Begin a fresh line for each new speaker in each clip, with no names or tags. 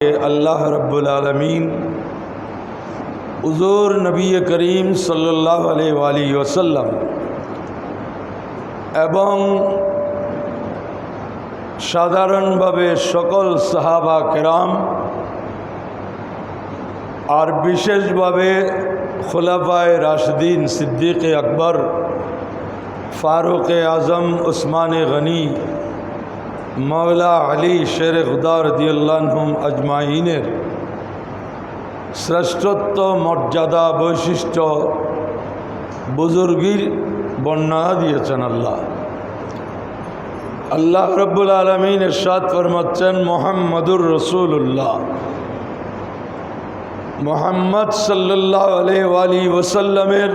আল্লাহ রব্বুল আলমিন উজুর নবী করিম সাল্লাহ আলি ওসাল্লাম এবং সাধারণভাবে সকল সাহাবা কেরাম আর বিশেষভাবে খোলাফায় রাশদিন সিদ্দিক আকবর ফারুক আজম উসমান গনি মৌলা আলী শের খুদার দিয়াল্লাহম আজমাইনের শ্রেষ্ঠত্ব, মর্যাদা, বৈশিষ্ট্য বুজুর্গির বর্ণনা দিয়েছেন আল্লাহ। আল্লাহ রব্বুল আলমিন এরশাদ ফরমাচ্ছেন, মোহাম্মদুর রসুল্লাহ মোহাম্মদ সাল্লাহ আলি ওসাল্লামের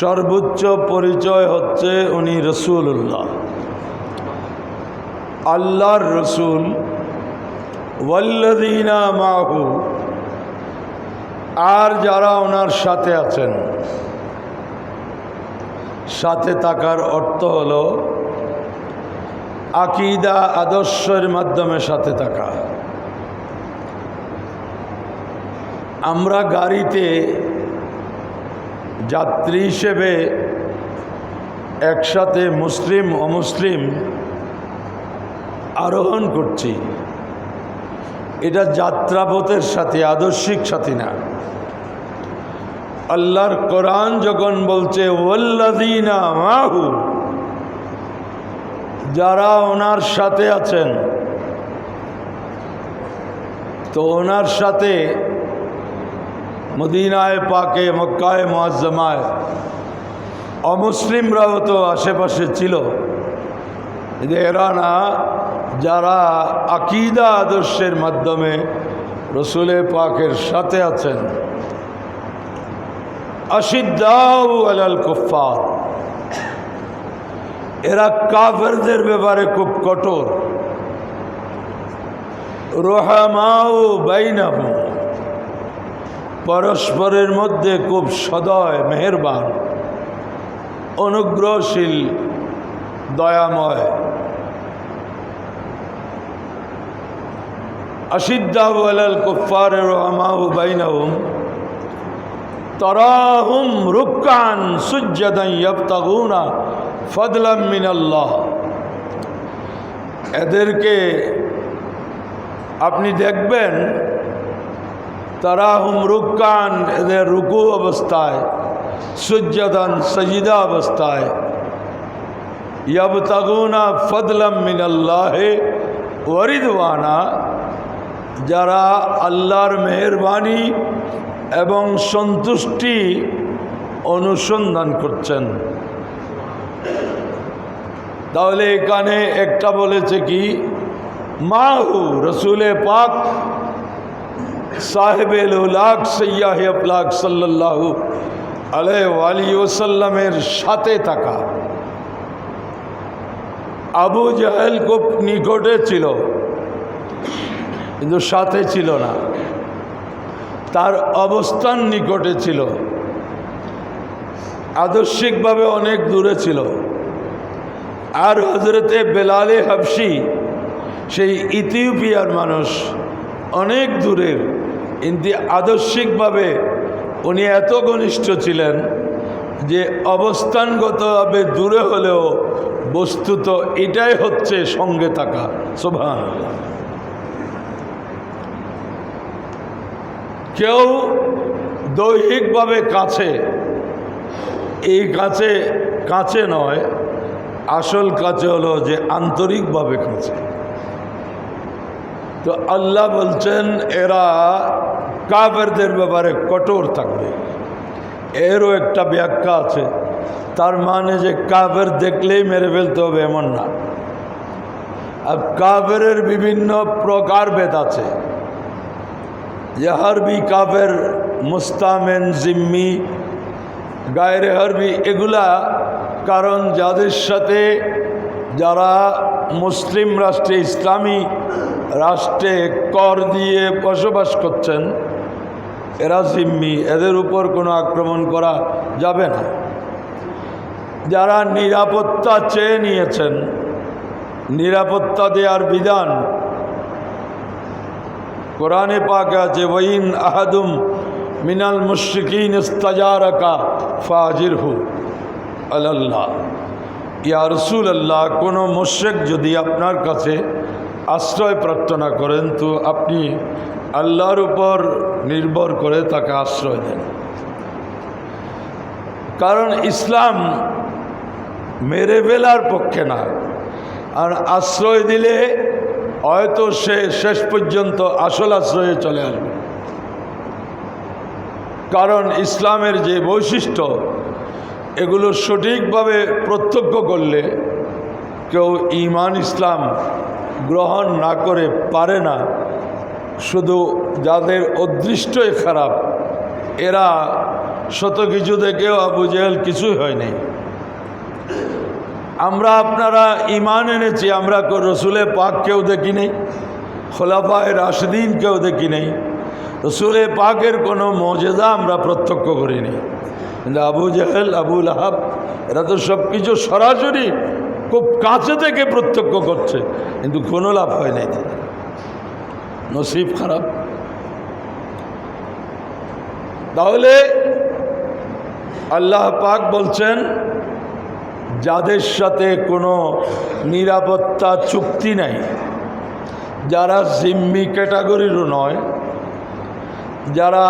সর্বোচ্চ পরিচয় হচ্ছে উনি রসুল্লাহ আল্লাহর রসুল ওয়াল্লাদিনা মাহু, আর যারা ওনার সাথে আছেন, সাথে থাকার অর্থ হল আকিদা আদর্শের মাধ্যমে সাথে থাকা। আমরা গাড়িতে যাত্রী হিসেবে একসাথে মুসলিম, অমুসলিম আরোহণ করছি। এটা যাত্রাপথের সাথে, আদর্শিক সাথী না। আল্লাহর কোরআন যখন বলছে মাহু যারা ওনার সাথে আছেন, তো ওনার সাথে মদিনায়, পাকে, মক্কায় মোয়াজ্জমায় অমুসলিমরাও তো আশেপাশে ছিল। এরা না যারা আকিদা আদর্শের মাধ্যমে রসুলে পাকের সাথে আছেন, আশিদ্দাউ আলাল কুফার এরা কাফেরদের ব্যাপারে খুব কঠোর। রোহামাউ বাইনাহু পরস্পরের মধ্যে খুব সদয়, মেহেরবান, অনুগ্রহশীল, দয়াময়। أشداء على الكفار رحماء بينهم تراهم ركعا سجدا يبتغون فضلا من الله এদেরকে আপনি দেখবেন তারা হুম রুকান এদের রুকু অবস্থায় সুজ্জাদান সজিদা অবস্থায় ইয়াবতাগুনা ফদলাম মিনাল্লাহে ওয়ারিদওয়ানা যারা আল্লাহর মেহরবানি এবং সন্তুষ্টি অনুসন্ধান করছেন। তাহলে এখানে একটা বলেছে কি? মাহু রসুলে পাক সাহেবেল উলাক সৈয়াহ আপলাক সাল্লাহু আলহ ওসাল্লামের সাথে থাকা। আবু জাহেল খুব নিকটে ছিল। কিন্তু সাথে ছিল না। তার অবস্থান নিকটে ছিল। আদর্শিকভাবে অনেক দূরে ছিল। আর হজরতে বেলালে হাবসি সেই ইথিওপিয়ার মানুষ, অনেক দূরের কিন্তু আদর্শিকভাবে উনি এত ঘনিষ্ঠ ছিলেন যে অবস্থানগতভাবে দূরে হলেও বস্তুত এটাই হচ্ছে সঙ্গে থাকা। সোভান কেউ দৈহিকভাবে কাছে, এই কাছে কাছে নয়, আসল কাছে হলো যে আন্তরিকভাবে কাছে। তো আল্লাহ বলছেন, এরা কাবেরদের ব্যাপারে কঠোর থাকবে। এরও একটা ব্যাখ্যা আছে। তার মানে যে কাবের দেখলেই মেরে ফেলতে হবে, এমন না। আর কাবেরের বিভিন্ন প্রকারভেদ আছে। যে হারবি কাবের মুস্তামেন জিম্মি গায়রে হারবি এগুলা কারণ যাদের সাথে যারা মুসলিম রাষ্ট্রে ইসলামী রাষ্ট্রে কর দিয়ে বসবাস করছেন এরা জিম্মি এদের উপর কোনো আক্রমণ করা যাবে না যারা নিরাপত্তা চেয়ে নিয়েছেন নিরাপত্তা দেওয়ার বিধান কোরআনে পাকে আছে, ওয়াইন আহাদুম মিনাল মুশরিকিন ইস্তাজারাকা ফাজিরহু আল্লাহ ইয়া রসুল আল্লাহ কোনো মুশ্রেক যদি আপনার কাছে আশ্রয় প্রার্থনা করেন, তো আপনি আল্লাহর উপর নির্ভর করে তাকে আশ্রয় দেন। কারণ ইসলাম মেরে ফেলার পক্ষে না। আর আশ্রয় দিলে হয়তো সে শেষ পর্যন্ত আসল আশ্রয়ে চলে আসবে। কারণ ইসলামের যে বৈশিষ্ট্য, এগুলো সঠিকভাবে প্রত্যক্ষ করলে কেউ ইমান ইসলাম গ্রহণ না করে পারে না। শুধু যাদের অদৃষ্টই খারাপ, এরা শত কিছু দেখেও আবু জেহেল কিছুই হয় নাই আমরা আপনারা ইমান এনেছি, আমরা রসুলে পাক কেউ দেখি নেই, খোলাফায় রাশদিন কেউ দেখি নেই। রসুলে পাকের কোনো মর্যাদা আমরা প্রত্যক্ষ করিনি কিন্তু আবু জাহেল আবুল আহাব এরা তো সব কিছু সরাসরি খুব কাছে থেকে প্রত্যক্ষ করছে, কিন্তু কোনো লাভ হয় নাই। নসিব খারাপ। তাহলে আল্লাহ পাক বলছেন যাদের সাথে কোনো নিরাপত্তা চুক্তি নাই, যারা জিম্মি ক্যাটাগরিরও নয়, যারা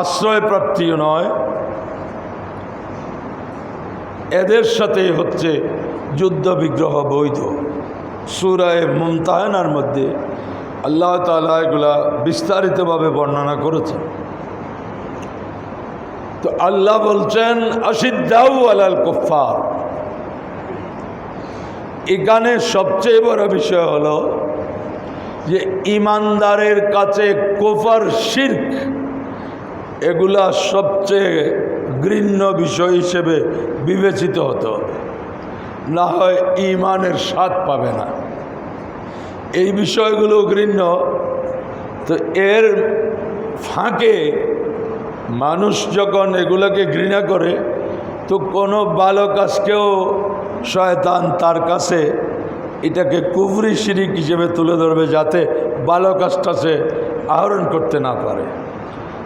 আশ্রয়প্রাপ্তিও নয়, এদের সাথে হচ্ছে যুদ্ধ বিগ্রহ বৈধ। সুরায় মুমতাহানার মধ্যে আল্লাহ তালা এগুলা বিস্তারিতভাবে বর্ণনা করেছেন। তো আল্লাহ বলছেন অসিদ্দাউ আলাল কুফার এখানে সবচেয়ে বড় বিষয় হলো যে ইমানদারের কাছে কোফার, শির্ক এগুলা সবচেয়ে ঘৃণ্য বিষয় হিসেবে বিবেচিত হতে। না হয় ইমানের স্বাদ পাবে না। এই বিষয়গুলো ঘৃণ্য। তো এর ফাঁকে মানুষ যখন এগুলোকে ঘৃণা করে, তো কোনো ভালো কাজকেও শয়তান তার কাছে এটাকে কুবরি শিরিক হিসেবে তুলে ধরবে যাতে ভালো কাজটা সে আহরণ করতে না পারে।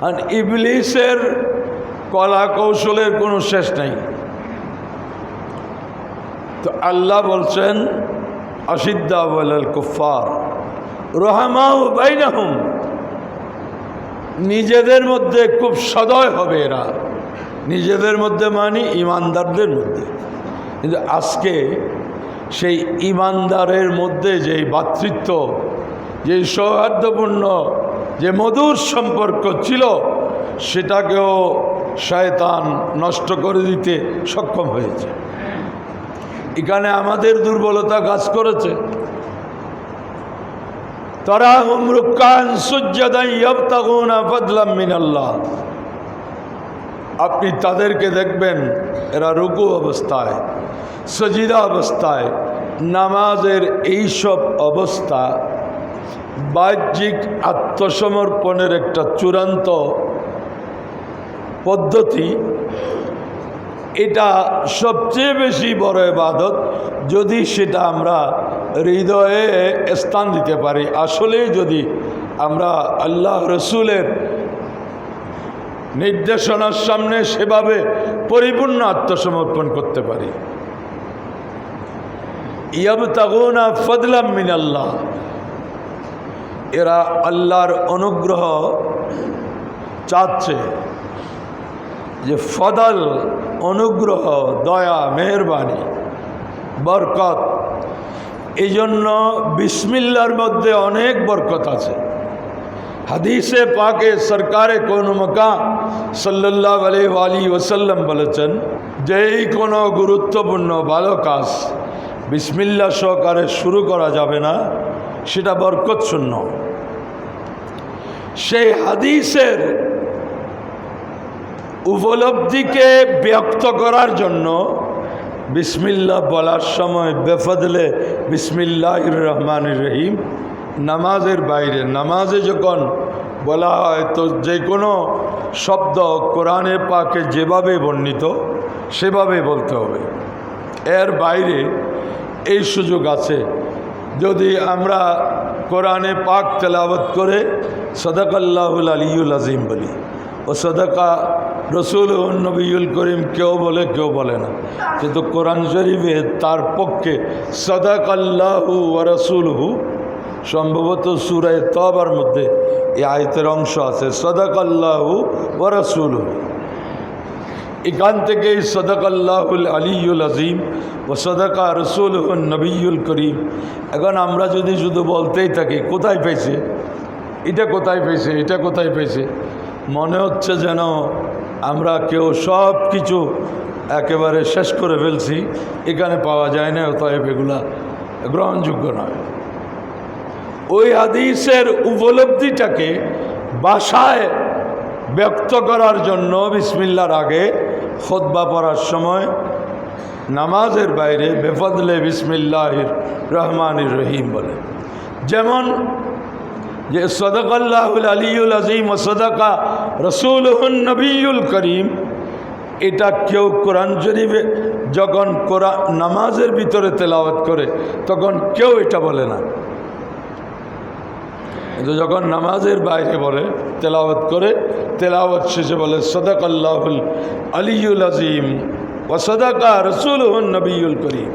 আর ইবলিসের কলা কৌশলের কোনো শেষ নেই। তো আল্লাহ বলছেন অসিদ্দা বলাল কুফার রহমাউ বাইনাহুম, নিজেদের মধ্যে খুব সদয় হবে এরা। নিজেদের মধ্যে মানি ইমানদারদের মধ্যে। কিন্তু আজকে সেই ইমানদারের মধ্যে যেই ভাতৃত্ব যে সৌহার্দ্যপূর্ণ, যে মধুর সম্পর্ক ছিল, সেটাকেও শয়তান নষ্ট করে দিতে সক্ষম হয়েছে। এখানে আমাদের দুর্বলতা কাজ করেছে। তারা হুমরুকান সুজ্জাদাইয়াবতাগুনা ফাদলাম মিনাল্লাহ। আপনি তাদেরকে দেখবেন, এরা রুকু অবস্থায়, সজিদা অবস্থায়, নামাজের এইসব অবস্থা বাহ্যিক আত্মসমর্পণের একটা চূড়ান্ত পদ্ধতি। এটা সবচেয়ে বেশি বড় এবাদত যদি সেটা আমরা হৃদয়ে স্থান দিতে পারি। আসলে যদি আমরা আল্লাহ রসুলের নির্দেশনার সামনে সেভাবে পরিপূর্ণ আত্মসমর্পণ করতে পারি। ইয়াবতাগুনা ফদলাম মিন আল্লাহ এরা আল্লাহর অনুগ্রহ চাচ্ছে যে ফদল, অনুগ্রহ, দয়া, মেহরবানি, বরকত এই জন্য বিসমিল্লার মধ্যে অনেক বরকত আছে। হাদিসে পাকে সরকারে কোন মকা সাল্লাহ আলি ওসাল্লাম বলেছেন, যেই কোনো গুরুত্বপূর্ণ ভালো কাজ বিসমিল্লা সহকারে শুরু করা যাবে না, সেটা বরকত শূন্য। সেই হাদিসের উপলব্ধিকে ব্যক্ত করার জন্য বিসমিল্লা বলার সময় বেফদলে বিসমিল্লাহ রহমান রহিম, নামাজের বাইরে, নামাজে যখন বলা হয়, তো যে কোনো শব্দ কোরআনে পাকে যেভাবে বর্ণিত, সেভাবে বলতে হবে। এর বাইরে এই সুযোগ আছে। যদি আমরা কোরআনে পাক তেলাওয়াত করে সদাকাল্লাহুল আলিউল আজিম বলি, ও সদাকা রসুল নবীল করিম কেউ বলে কেউ বলে না। কিন্তু কোরআন শরীফে তার পক্ষে সদাকাল্লাহু রসুলহু সম্ভবত সুরায় তবার মধ্যে এই আয়তের অংশ আছে, সদাকাল্লাহু ও রসুলহু। এখান থেকেই সদাকাল্লাহুল আলিউল আজিম ও সদাকা রসুল নবীল করিম। এখন আমরা যদি শুধু বলতেই থাকি, কোথায় পেয়েছে? এটা কোথায় পেয়েছে? এটা কোথায় পেয়েছে? মনে হচ্ছে যেন আমরা কেউ সব কিছু একেবারে শেষ করে ফেলছি, এখানে পাওয়া যায় না, অতএব এগুলা গ্রহণযোগ্য নয়। ওই হাদিসের উপলব্ধিটাকে বাসায় ব্যক্ত করার জন্য বিসমিল্লার আগে খোদ্া পড়ার সময় নামাজের বাইরে বেফদলে বিসমিল্লাহির রহমানির রহিম বলে। যেমন যে সদকাল্লাহুল আলিউল আজিম ও সদকা রসুল নবীল করিম, এটা কেউ কোরআন শরীফে যখন কোরআন নামাজের ভিতরে তেলাওয়াত করে, তখন কেউ এটা বলে না। কিন্তু যখন নামাজের বাইরে বলে, তেলাওয়াত করে, তেলাওয়াত শেষে বলে সদাক আল্লাহুল আলিউল আজিম ও সদাকা রসুল নবীল করিম।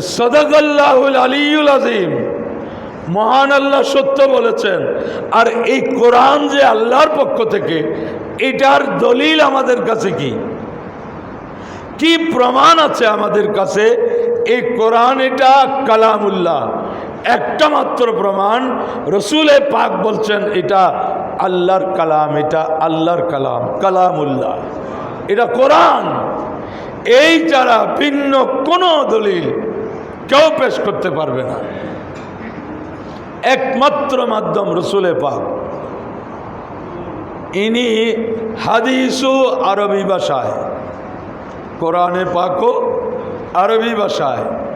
সদাক আল্লাহুল আলিউল আজিম মহান আল্লাহ সত্য বলেছেন। আর এই কোরআন যে আল্লাহর পক্ষ থেকে, এটার দলিল আমাদের কাছে কি? কি প্রমাণ আছে আমাদের কাছে? এই কোরআন এটা কালামুল্লাহ। একটা মাত্র প্রমাণ, রসুলে পাক বলছেন, এটা আল্লাহর কালাম, এটা আল্লাহর কালাম, কালামুল্লাহ। এটা কোরআন। এই যারা ভিন্ন কোনো দলিল কেউ পেশ করতে পারবে না। একমাত্র মাধ্যম রসুলে পাক। ইনি হাদিসু আরবি ভাষায়, কোরআনে পাকও আরবি ভাষায়।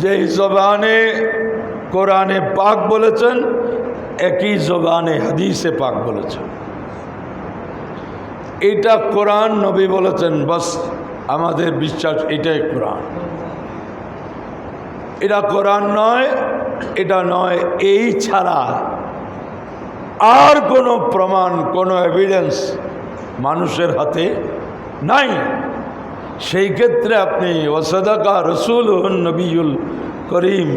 যেই জবানে কোরআনে পাক বলেছেন, একই জবানে হাদিসে পাক বলেছেন। এটা কোরআন নবী বলেছেন, বাস আমাদের বিশ্বাস এটাই কোরআন। এটা কোরআন নয়, এটা নয়, এই ছাড়া আর কোনো প্রমাণ, কোনো এভিডেন্স মানুষের হাতে নাই। সেই ক্ষেত্রে আপনি ওসদাকা রসুল নবীল করিম।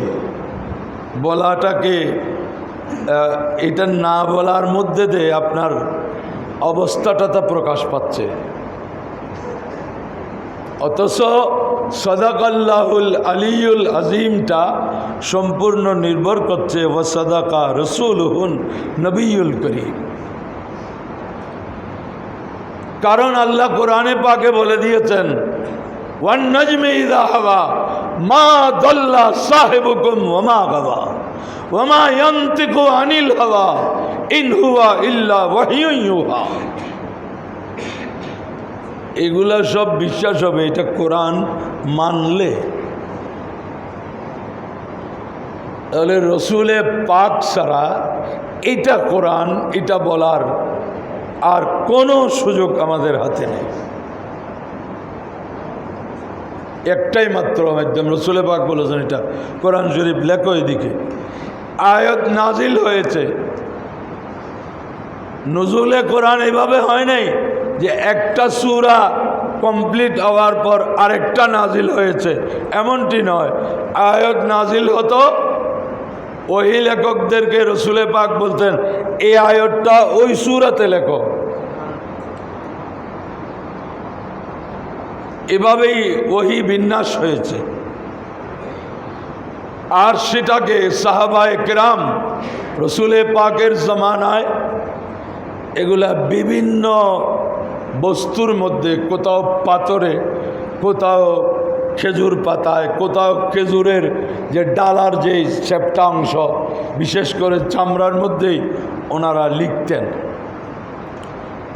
বলাটাকে এটা না বলার মধ্যে দিয়ে আপনার অবস্থাটা তা প্রকাশ পাচ্ছে। অথচ সদাকাল্লাহুল আলিউল আজিমটা সম্পূর্ণ নির্ভর করছে, ও সদাকা রসুল হুন নবীল করিম। কারণ আল্লাহ কোরআনে পাকে বলে দিয়েছেন ইদা মা ইয়ান্তিকু আনিল এগুলা সব বিশ্বাস হবে, এটা কোরআন মানলে। তাহলে রসুলে পাক ছাড়া এটা কোরআন, এটা বলার আর কোনো সুযোগ আমাদের হাতে নেই। একটাই মাত্র মাধ্যম, রসুলে পাক বলেছেন এটা। কোরআন শরীফ লেখো এদিকে। আয়াত নাজিল হয়েছে। নজরুলে কোরআন এইভাবে হয় নাই যে একটা সুরা কমপ্লিট হওয়ার পর আরেকটা নাজিল হয়েছে। এমনটি নয়। আয়াত নাজিল হতো ওই লেখকদেরকে রসুলে পাক বলতেন এই আয়তটা ওই সুরাতে লেখো। এভাবেই ওহি বিন্যাস হয়েছে। আর সেটাকে সাহাবায় কেরাম রসুলে পাকের জমানায় এগুলা বিভিন্ন বস্তুর মধ্যে কোথাও পাথরে, কোথাও খেজুর পাতায়, কোথাও খেজুরের যে ডালার যে চ্যাপটা অংশ বিশেষ করে চামড়ার মধ্যেই ওনারা লিখতেন।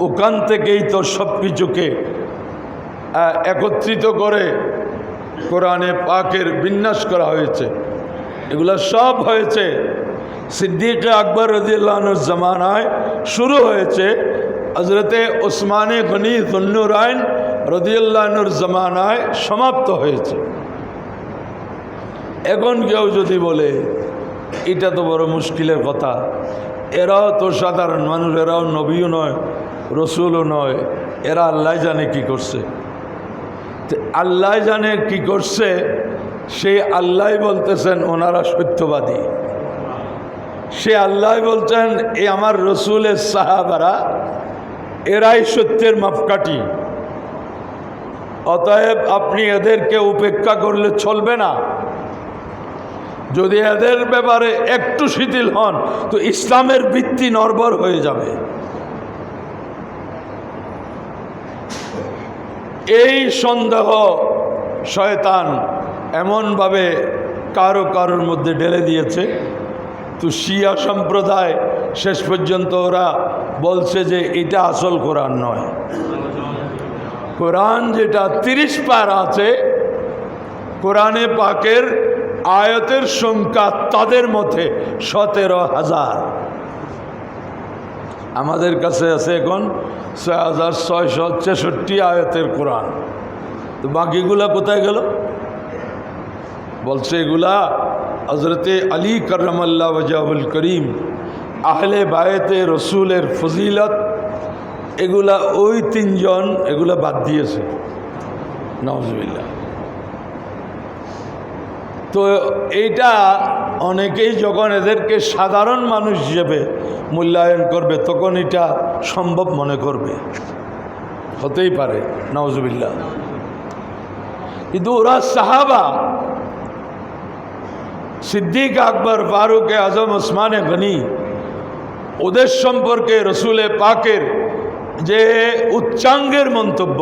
ওখান থেকেই তো সব কিছুকে একত্রিত করে কোরআনে পাকের বিন্যাস করা হয়েছে। এগুলো সব হয়েছে। সিদ্দিক আকবর রদিয়াল্লাহর জামানায় শুরু হয়েছে। হজরতে ওসমানে গনি জন্নুরায়ন রদিয়াল্লাহর জামানায় সমাপ্ত হয়েছে। এখন কেউ যদি বলে, এটা তো বড় মুশকিলের কথা। এরাও তো সাধারণ মানুষ, এরাও নবীও নয়, রসুলও নয়, এরা আল্লাহ জানে কি করছে। আল্লাহ জানে কি করছে, সেই আল্লাহ বলতেছেন, ওনারা সত্যবাদী। সে আল্লাহ বলছেন, এ আমার রসুলের সাহাবারা, এরাই সত্যের মাপকাঠি। অতএব আপনি এদেরকে উপেক্ষা করলে চলবে না। যদি এদের ব্যাপারে একটু শিথিল হন, তো ইসলামের ভিত্তি নর্বর হয়ে যাবে। এই সন্দেহ শয়তান এমনভাবে কারও কারোর মধ্যে ঢেলে দিয়েছে। তো শিয়া সম্প্রদায় শেষ পর্যন্ত ওরা বলছে যে এটা আসল কোরআন নয়। কোরআন যেটা তিরিশ পার আছে, কোরআনে পাকের আয়তের সংখ্যা তাদের মধ্যে সতেরো হাজার। আমাদের কাছে আছে এখন ছয় হাজার ছয়শো ছেষট্টি আয়তের কোরআন। তো বাকিগুলা কোথায় গেল? বলছে এগুলা হজরতে আলী করমাল্লা ওজাহুল করিম, আহলে বায়েতে রসুলের ফজিলত এগুলা ওই তিনজন এগুলা বাদ দিয়েছে। নওয়াজবিল্লা তো এইটা অনেকেই যখন এদেরকে সাধারণ মানুষ হিসেবে মূল্যায়ন করবে, তখন এটা সম্ভব মনে করবে। হতেই পারে নওয়াজবিল্লা কিন্তু ওরা সাহাবা, সিদ্দিক আকবর, ফারুক আজম, ওসমানে গনি, ওদের সম্পর্কে রসুলে পাকের যে উচ্চাঙ্গের মন্তব্য,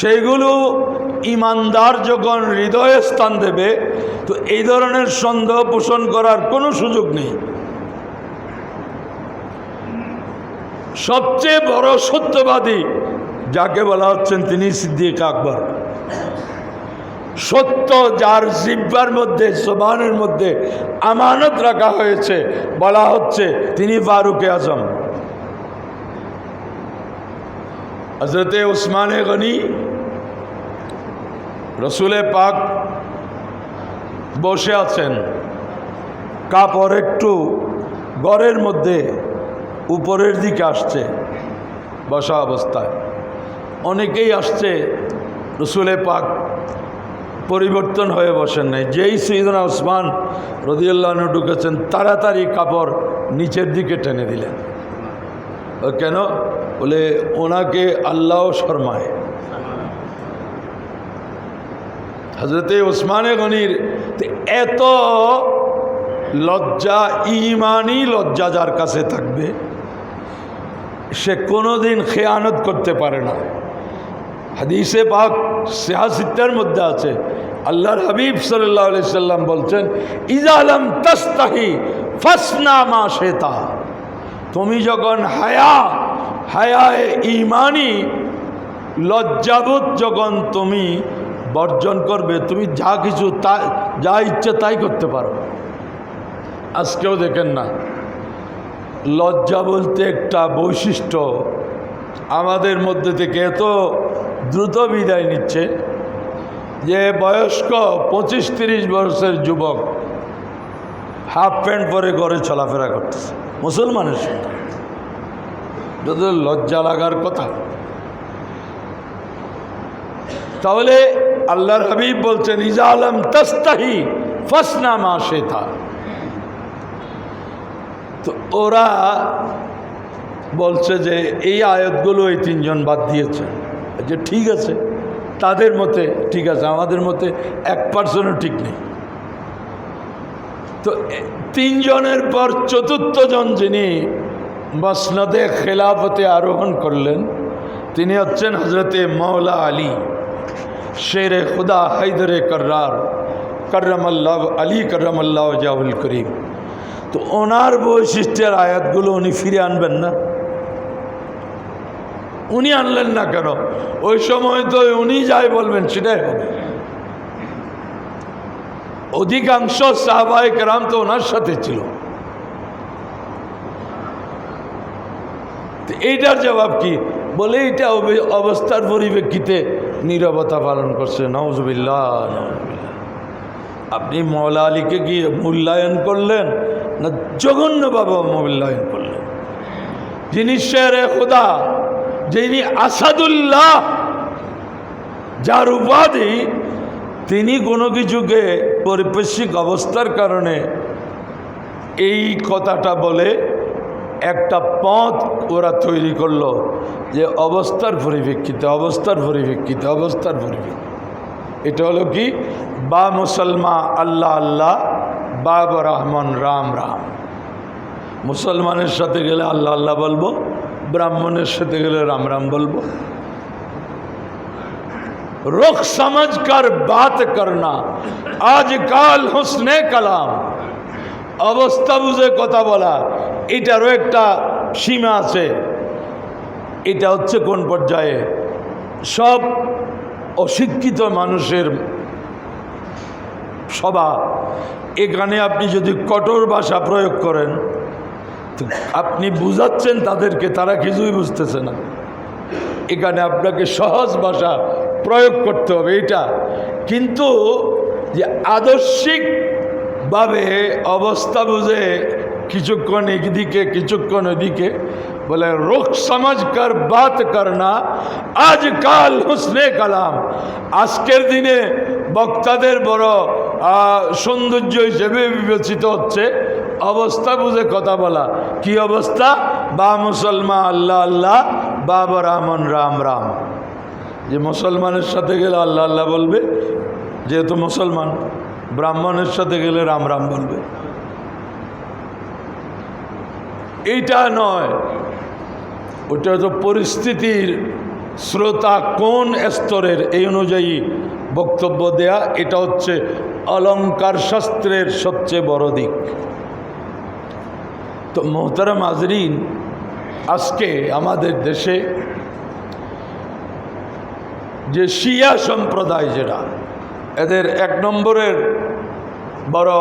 সেইগুলো ইমানদার যখন হৃদয়ে স্থান দেবে, তো এই ধরনের সন্দেহ পোষণ করার কোনো সুযোগ নেই। সবচেয়ে বড় সত্যবাদী যাকে বলা হচ্ছেন তিনি সিদ্দিক আকবর। সত্য যার জিব্বার মধ্যে সোবানের মধ্যে আমানত রাখা হয়েছে, বলা হচ্ছে তিনি ফারুকে আজম। হজরতে উসমানে গনি, রসুলে পাক বসে আছেন। কাপড় একটু গড়ের মধ্যে উপরের দিকে আসছে বসা অবস্থায়। অনেকেই আসছে রসুলে পাক পরিবর্তন হয়ে বসেন নাই। যেই সৈদনা ওসমান রদিউল্লাহ ঢুকেছেন, তাড়াতাড়ি কাপড় নিচের দিকে টেনে দিলেন। কেন? বলে, ওনাকে আল্লাহ শর্মায়। হজরতে ওসমানে গনির এত লজ্জা ইমানই লজ্জা যার কাছে থাকবে, সে কোনোদিন খেয়ানত করতে পারে না। হাদিসে পাক সেহাসিত্তার মধ্যে আছে, আল্লাহর হাবিব সাল্লাহ সাল্লাম বলছেন ইজালম তস্তাহি ফসনা মা শেতা তুমি যখন হায়া হায়ায় ইমানি লজ্জাবোধ যখন তুমি বর্জন করবে, তুমি যা কিছু তা, যা ইচ্ছে তাই করতে পারো। আজকেও দেখেন না, লজ্জা বলতে একটা বৈশিষ্ট্য। আমাদের মধ্যে থেকে এত দ্রুত বিদায় নিচ্ছে যে বয়স্ক পঁচিশ তিরিশ বয়সের যুবক হাফ প্যান্ট পরে ঘরে চলাফেরা করতেছে। মুসলমানের সঙ্গে। যদি লজ্জা লাগার কথা। তাহলে আল্লাহর হাবিব বলছেন, ইজা আলম তস্তাহি ফসনা মা শেতা তো ওরা বলছে যে, এই আয়াতগুলো এই তিনজন বাদ দিয়েছে। যে ঠিক আছে, তাদের মতে ঠিক আছে, আমাদের মতে এক পার্সেন্টও ঠিক নেই। তো তিনজনের পর চতুর্থ জন যিনি মসনদে খেলাফতে আরোহণ করলেন। তিনি হচ্ছেন হজরতে মৌলা আলী, শের খুদা হায়দরে কর্রার করমল্লাহ আলী করমল্লাহ জাহুল করিম। তো ওনার বৈশিষ্ট্যের আয়াতগুলো উনি ফিরে আনবেন না। উনি আনলেন না কেন? ওই সময় তো উনি যাই বলবেন সেটাই হবে। অধিকাংশ সাহবাহিক রাম তো ওনার সাথে ছিল। এইটার জবাব কি? বলে এটা অবে- অবস্থার পরিপ্রেক্ষিতে নীরবতা পালন করছে। নওজবিল্লা আপনি মৌলা আলীকে গিয়ে মূল্যায়ন করলেন না জঘন্যভাবে মূল্যায়ন করলেন? যিনি শেরে খোদা, যিনি আসাদুল্লাহ, যার উপাধি তিনি কোনো কিছুকে পরিপেক্ষিক অবস্থার কারণে এই কথাটা বলে একটা পথ ওরা তৈরি করলো যে অবস্থার পরিপ্রেক্ষিতে অবস্থার পরিপ্রেক্ষিতে অবস্থার পরিপ্রেক্ষিতে এটা হলো কি বা মুসলমা আল্লাহ আল্লাহ বাব রহমান রাম রাম মুসলমানের সাথে গেলে আল্লাহ আল্লাহ বলবো ব্রাহ্মণের সাথে গেলে রাম রাম বলবো रुख समझ कर बात करना আজকাল হুসনে কালাম অবস্থা বুঝে কথা বলা এটারও একটা সীমা আছে। এটা হচ্ছে কোন পর্যায়ে? সব অশিক্ষিত মানুষের সভা। এখানে আপনি যদি কঠোর ভাষা প্রয়োগ করেন আপনি বুঝাচ্ছেন তাদেরকে, তারা কিছুই বুঝতেছে না। এখানে আপনাকে সহজ ভাষা প্রয়োগ করতে হবে, এটা। কিন্তু যে আদর্শিকভাবে অবস্থা বুঝে কিছুক্ষণ একদিকে, কিছুক্ষণ ওদিকে, বলে রোগ সমাজ কর, বাত করনা, আজকাল হুসনে কালাম। আজকের দিনে বক্তাদের বড় সৌন্দর্য হিসেবে বিবেচিত হচ্ছে। অবস্থা বুঝে কথা বলা। কি অবস্থা? বা মুসলমান, আল্লাহ আল্লাহ বাবা রামন রাম রাম। যে মুসলমানের সাথে গেলে আল্লাহ আল্লাহ বলবে, যেহেতু মুসলমান, ব্রাহ্মণের সাথে গেলে রাম রাম বলবে। এইটা নয়। ওটা তো পরিস্থিতির শ্রোতা কোন স্তরের? এই অনুযায়ী বক্তব্য দেয়া, এটা হচ্ছে অলঙ্কার শাস্ত্রের সবচেয়ে বড় দিক। তো মোহতারাম আজরিন আজকে আমাদের দেশে যে শিয়া সম্প্রদায় যেটা, এদের এক নম্বরের বড়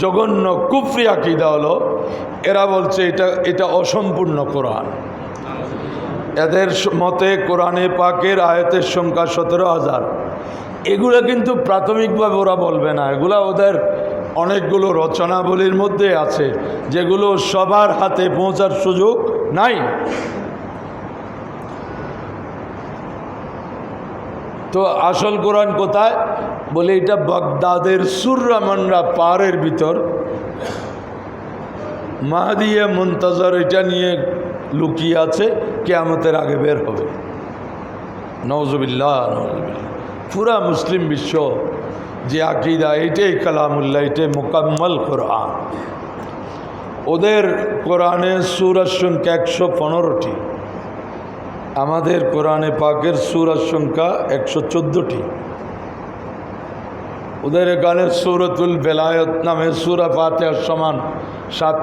জঘন্য কুফরি আকিদা হলো এরা বলছে এটা এটা অসম্পূর্ণ কোরআন। এদের মতে কোরআনে পাকের আয়তের সংখ্যা সতেরো হাজার। এগুলো কিন্তু প্রাথমিকভাবে ওরা বলবে না। এগুলা ওদের অনেকগুলো রচনাবলীর মধ্যে আছে, যেগুলো সবার হাতে পৌঁছার সুযোগ নাই। তো আসল কোরআন কোথায়? বলে এটা বাগদাদের সুররামানরা পাহাড়ের ভিতর। মাহাদিয়া মুন্তজর এটা নিয়ে লুকিয়ে আছে, কেয়ামতের আগে বের হবে। নওজবিল্লা নওজবিল্লা পুরা মুসলিম বিশ্ব যে আকিদা এটাই কালামুল্লাহ এটাই মোকাম্মল কোরআন। ওদের কোরআনে সুরার সংখ্যা একশো পনেরোটি। আমাদের কোরআনে পাকের সুরার সংখ্যা একশো চোদ্দোটি। ওদের এখানে সুরতুল বেলায়ত নামে সুরা ফাতেহার সমান সাত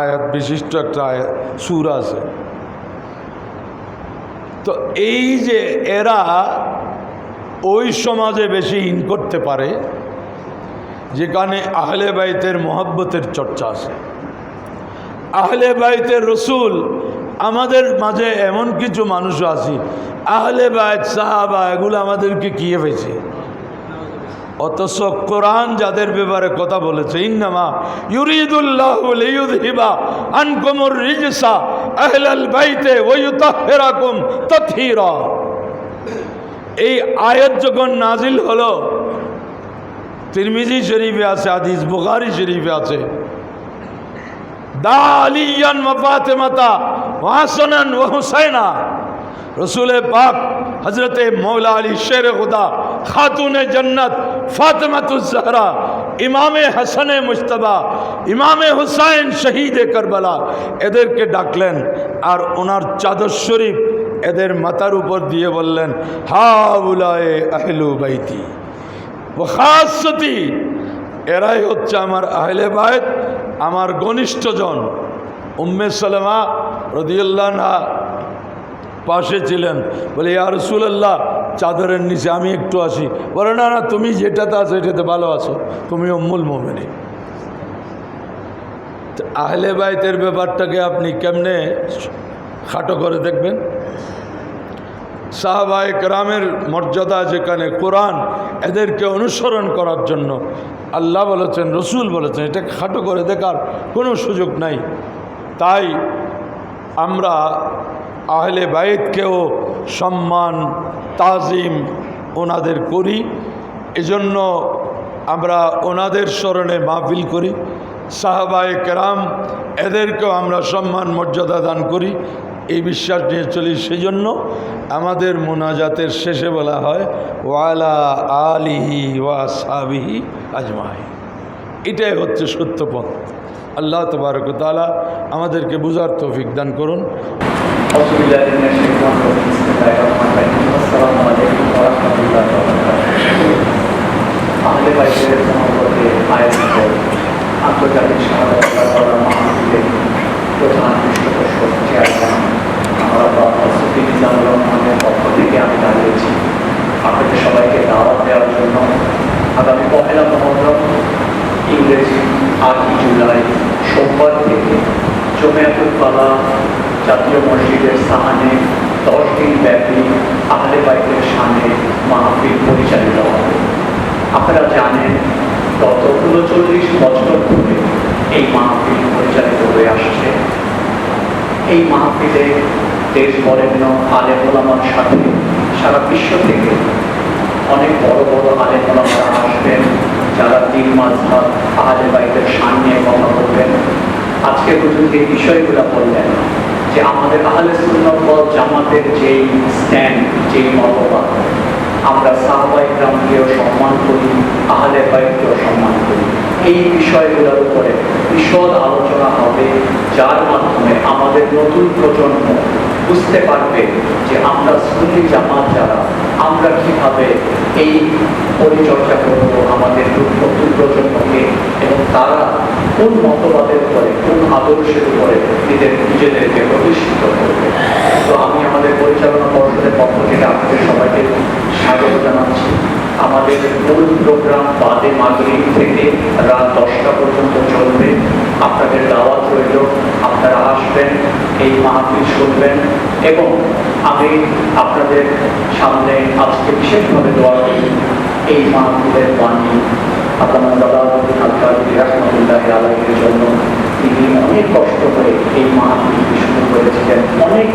আয়াত, বিশিষ্ট একটা আয়াত, সুর আছে। তো এই যে এরা ওই সমাজে বেশি ইন করতে পারে যেখানে আহলে বাইতের মহব্বতের চর্চা আছে। আহলে বাইতের রসুল, আমাদের মাঝে এমন কিছু মানুষ আছে, আহলে বাইত সাহাবা এগুলো আমাদেরকে কিয়ে পেয়েছে অথচ কোরআন যাদের ব্যাপারে কথা বলেছে, ইন্নামা ইউরিদুল্লাহ রিজসা এই আয়াত যখন নাজিল হলো, তিরমিজি শরীফে আছে, হাদিস বুখারী শরীফে আছে। দা আলিয়ান ওয়া ফাতেমাতা ওয়া হাসানান ওয়া হুসাইনা। রসুল পাক হজরত মৌলা আলী শের খুদা খাতুন জন্নত ফাতেমাতুজহরা ইমামে হাসানে মুশতবা ইমামে হুসাইন শহীদ করবলা, এদেরকে ডাকলেন আর ওনার চাদর শরীফ এদের মাথার উপর দিয়ে বললেন, হাউলায়ে আহলু বাইতি। খাসতি এরাই হচ্ছে আমার আহলে বাইত, আমার ঘনিষ্ঠজন উম্মে সালেমা রদিউল্লাহ পাশে ছিলেন। বলে, ইয়া রসুলাল্লাহ, চাদরের নিচে আমি একটু আসি। বলে, না না, তুমি যেটাতে আছো, এটাতে ভালো আছো। তুমি অম্মুল মোমেনি আহলে বাইতের ব্যাপারটাকে আপনি কেমনে খাটো করে দেখবেন? সাহাবায়ে কেরামের মর্যাদা যেখানে কোরআন, এদেরকে অনুসরণ করার জন্য আল্লাহ বলেছেন, রসুল বলেছেন এটা খাটো করে দেখার কোনো সুযোগ নাই। তাই আমরা আহলে বাইতকেও সম্মান, তাজিম ওনাদের করি। এজন্য আমরা ওনাদের স্মরণে মাহফিল করি। সাহাবায়ে কেরাম, এদেরকেও আমরা সম্মান, মর্যাদা দান করি। এই বিশ্বাস নিয়ে চলি সেই জন্য আমাদের মোনাজাতের শেষে বলা হয়, ওয়ালা আলিহি ওয়া সাবিহি আজমাই এটাই হচ্ছে সত্য পথ। আল্লাহ তবারক তালা আমাদেরকে বুঝার তৌফিক দান করুন।
আমাদের বাড়িতে সম্পর্কে আয়োজিত আন্তর্জাতিক সমালোচনা করার মহানবীদের প্রধান পৃষ্ঠপোষক চেয়ারম্যান আমরা প্রস্তুতি নিজামুল রহমানের পক্ষ থেকে আমি দাঁড়িয়েছি আপনাদের সবাইকে দাওয়াত দেওয়ার জন্য আগামী পহেলা মহরম ইংরেজি আটই জুলাই সোমবার থেকে জমিয়াতুল পালা জাতীয় মসজিদের সাহানে দশ দিন ব্যাপী আহলে বাইকের সামনে মাহফিল পরিচালিত হবে আপনারা জানেন, গত উনচল্লিশ বছর ধরে এই মাহফিল পরিচালিত হয়ে আসছে। এই মাহফিলে দেশ বরেণ্য আলেম ওলামার সাথে সারা বিশ্ব থেকে অনেক বড় বড় আলেম ওলামারা আসবেন, যারা তিন মাঝহাব আহলে বাইকের সামনে কথা বলবেন আজকে হুজুর যে বিষয়গুলো বললেন যে আমাদের আহলে ওয়াল জামাতের যেই স্ট্যান্ড যেই মতবাদ, আমরা সাহবাই গ্রামকেও সম্মান করি, আহলে বাইককেও সম্মান করি। এই বিষয়গুলোর উপরে বিশদ আলোচনা হবে, যার মাধ্যমে আমাদের নতুন প্রজন্ম বুঝতে পারবে যে আমরা সুন্নি জামাত যারা আমরা কীভাবে এই পরিচর্যা করব আমাদের নতুন প্রজন্মকে এবং তারা কোন মতবাদের উপরে, কোন আদর্শের উপরে নিজেদের নিজেদেরকে প্রতিষ্ঠিত করবে। তো আমি আমাদের পরিচালনা পর্ষদের পক্ষ থেকে আপনাদের সবাইকে স্বাগত জানাচ্ছি। আমাদের মূল প্রোগ্রাম বাদে মাগরিব থেকে রাত দশটা পর্যন্ত চলবে। আপনাদের দাওয়াত রইল। আপনারা আসবেন, এই মাহফিল শুনবেন। এবং আমি আপনাদের সামনে আজকে বিশেষভাবে দোয়া করি এই মাহফিলের বাণী। আপনার দাদা আলকাদি রহমতুল্লাহ আলহের জন্য তিনি অনেক কষ্ট করে এই মাহফিলটি শুরু করেছিলেন। অনেক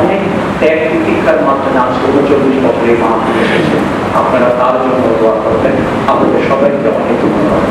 অনেক ত্যাগ প্রতীক্ষার মাধ্যমে আজকে উনচল্লিশ বছর এই মাহফিল এসেছে। আপনারা তার জন্য দোয়া করবেন। আপনাদের সবাইকে অনেক ধন্যবাদ।